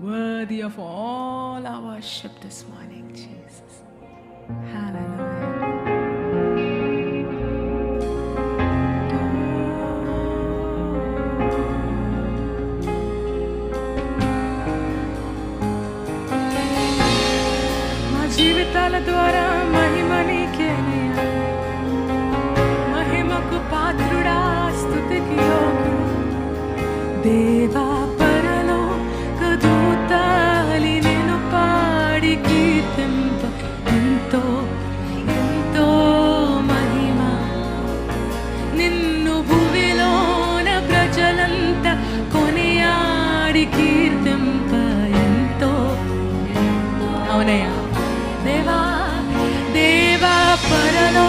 worthy of all our worship this morning, Jesus. Hallelujah. జీవితాల ద్వారా దేవా పరలోక దూతాలి నేను పాడి కీర్తింప ఎంతో ఎంతో మహిమ నిన్ను భూమిలోన ప్రజలంత కొనియాడి కీర్తింప దేవా పరలో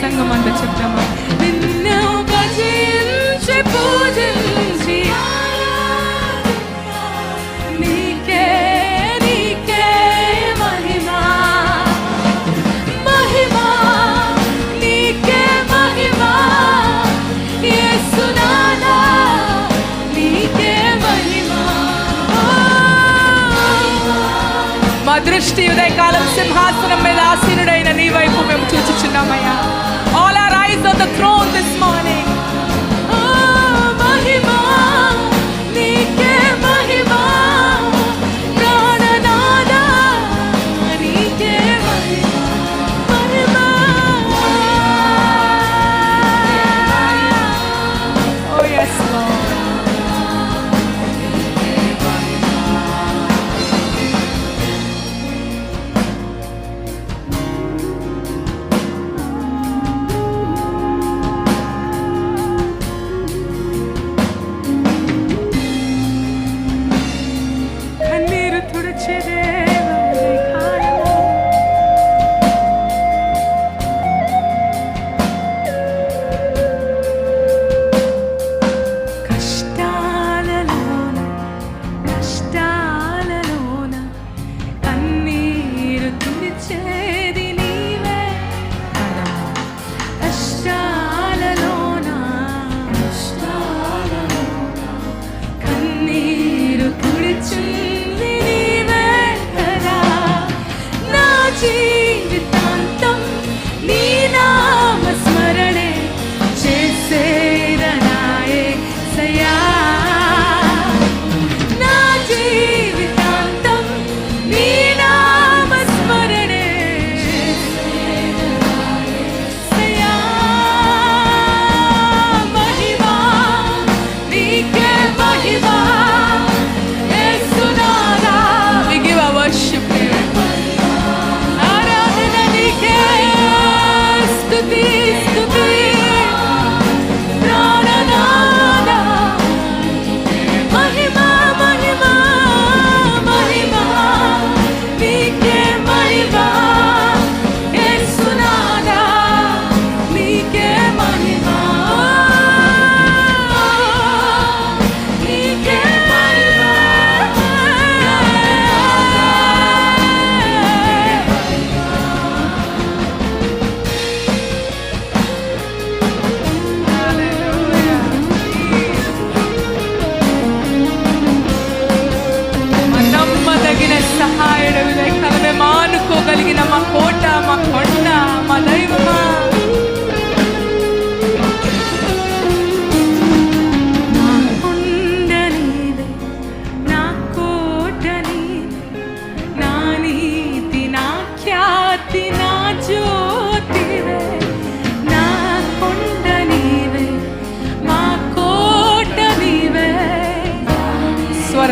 సంగమంతా చెప్తామా దృష్టి ఉదయకాలం సింహాసనం మీద ఆసీనుడైన నీ వైపు మేము చూచుచున్నామయ్యా. All are eyes on the throne this morning bahçede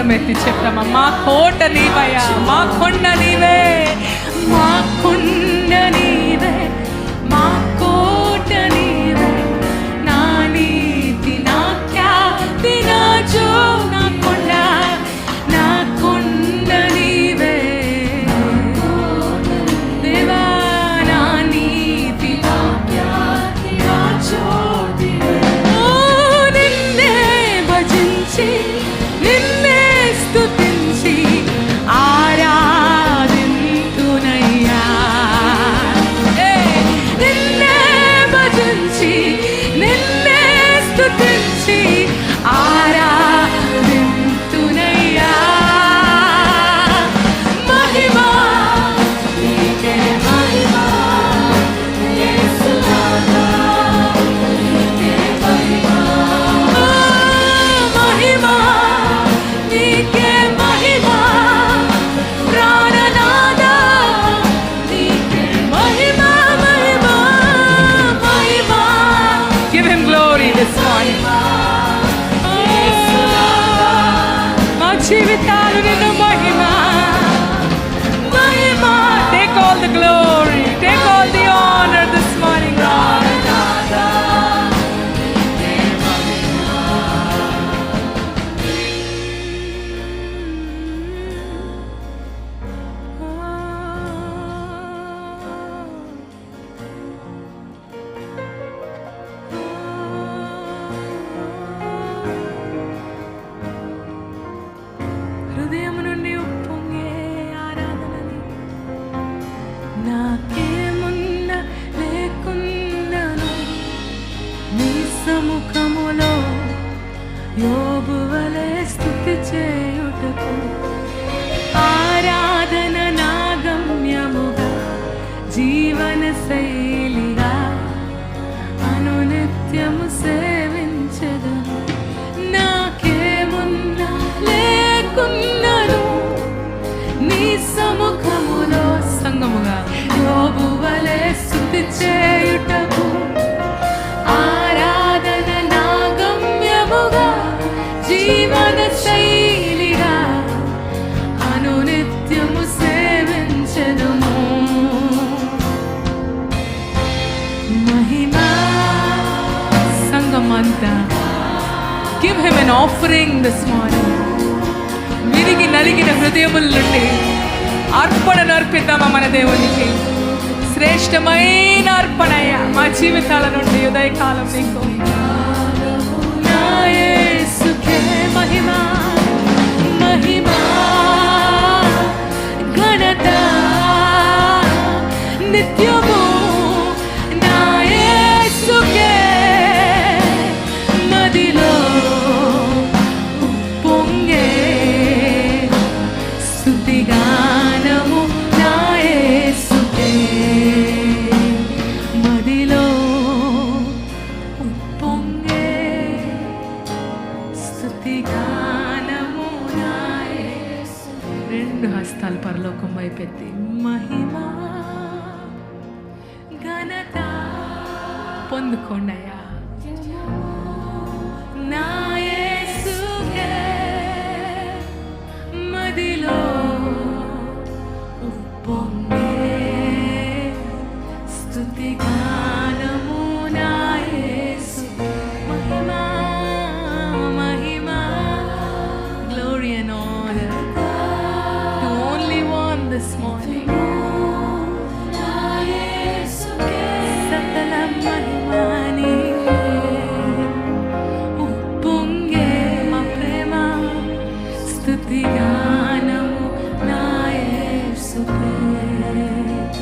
స్తోత్రం ఎత్తి చెప్తామా మా కోట నీవయ్యా మా కొండ నీవే. మహిమా సంగమంతా. Give him an offering this morning విరిగి నలిగిన హృదయముల నుండి అర్పణను అర్పిద్దామా మన దేవునికి. శ్రేష్టమైన అర్పణయ్యా మా జీవితాల నుండి ఉదయకాలం నీకు నాయే రెండు హస్తాలు పరలోకం వైపెత్తి. మహిమా ఘనత పొందుకోండి అయ్యా నాయసుగే మదిలో